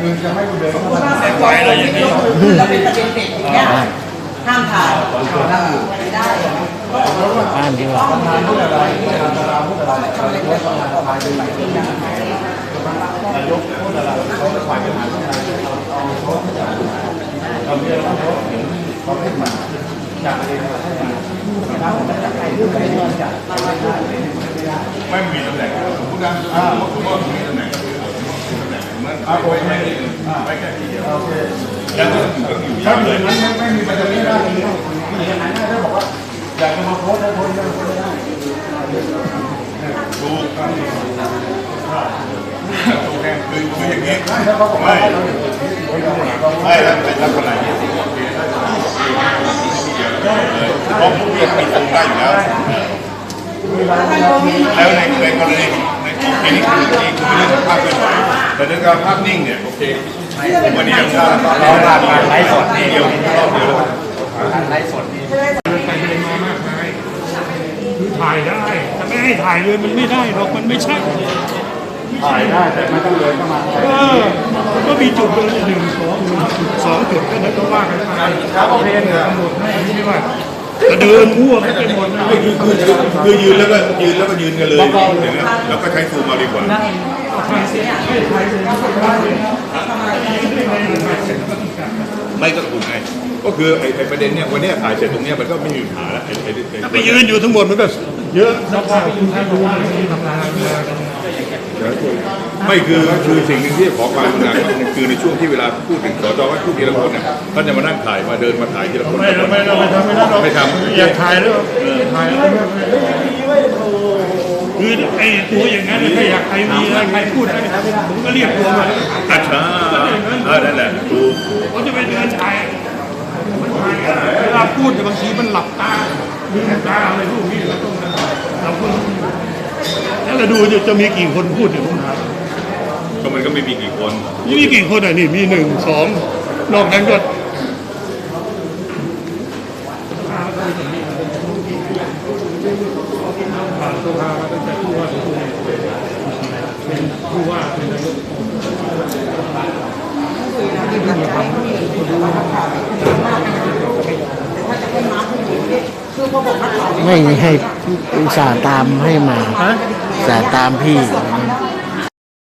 คือจะไม่เดินเข้ามาแต่ไฟเราอย่างนี้เราเป็นประเด็นเด็กอย่างเงี้ยห้ามถ่ายไม่ได้บ้านดีกว่าทำงานพูดอะไรทำงานพูดอะไรทำอะไรพูดอะไรทำงานเป็นไหนนายกพูดอะไรเขาจะฝ่ายปัญหาที่ไหนเอาเขาเอาเรื่องเขาเห็นเขาให้มาจากเองให้มาถ้าผมจะจับใครพูดไปเรื่องจากไม่ได้ไม่มีตำแหน่งสมมตินะสมมติว่า น่งเหมือนเอาไว้แค่นี้ไว้แค่ทีเดียวโอเคแล้วก็อยู่ก็อยู่ถ้าอเลย่ายงนั้นไม่มีประเด็นไม่ได้มีมีอย่างนั้นถ้าบอกว่าอยากจะมาโพสต์แล้วโพสต์ไม่ได้ถูกถูกแน่คือคืออย่างนี้ไม่ถ้าเขาบอกว่าไม่เราไม่แล้วเป็นลักษณะนี้โอเคเพราะผมเรียนปิดตรงได้อยู่แล้วแล้วในในกรณีในอันนี้คือนี่คือเรื่องภาพเคลื่อนไหว แต่เรื่องการภาพนิ่งเนี่ยโอเควันนี้ยังเราผ่านการไลฟ์สดนี่เดียวรอบเดียวแล้วไปเดินมามากมายคือถ่ายได้แต่ไม่ให้ถ่ายเลยมันไม่ได้หรอกมันไม่ใช่ถ่ายได้แต่ไม่ต้องเดินเข้ามาเออมันก็มีจุดเดินอยู่หนึ่งสองสองจุดก็นั้นก็ว่ากันไปครับโอเคเนี่ยกำหนดให้ไม่ว่าจะเดินมั่วไปหมดนะ คือคือคือยืนแล้วก็ยืนแล้วก็ยืนกันเลยอย่างนั้นแล้วก็ใช้ซูมเอาดีกว่าไม่ก็ถูกไงก็คือไอ้ไอ้ประเด็นเนี่ยวันเนี้ยถ่ายเสร็จตรงเนี้ยมันก็ไม่มีปัญหาแล้วไอ้ไอ้ไอ้ ถ้าไปยืนอยู่ทั้งหมดมันก็เยอะแล้วก็คุณท่านรู้ว่าที่ทำงานมากัน ไม่คือคือสิ่งหนึ่งที่ขอความกรุณาคือในช่วงที่เวลาพูดถึงสจว่าพูดทีละคนเนี่ยท่านจะมานั่งถ่ายมาเดินมาถ่ายทีละคนไม่เราไม่เราไม่ทำไม่ได้หรอกไม่ทอยากถ่ายแล้วถ่ายแล้วคือไอ้ตัวอย่างนั้นถ้าอยากใครมีอะไรใครพูดอะไรผมก็เรียกตัวมาำอัชชาเออนั่นแหละถูกเขาจะไปเดินถ่ายเวลาพูดบางทีมันหลับตาลืมตาอะไรพวกนี้เราต้องเราก็แล้วเราดูจะจะมีกี่คนพูดเนี่ยผมถาม ก็มันก็ไม่มีกี่คนนี่มีกี่คนอะนี่มีหนึ่งสองนอกนั้นก็ผ่านสภามาตั้งแต่ผู้ว่าถึงผู้เป็นผู้ว่าเป็นนายกคือพอบอกนักข่าวไม่ให้อุตส่าห์ตามให้มาอุตส่าห์ตามพี่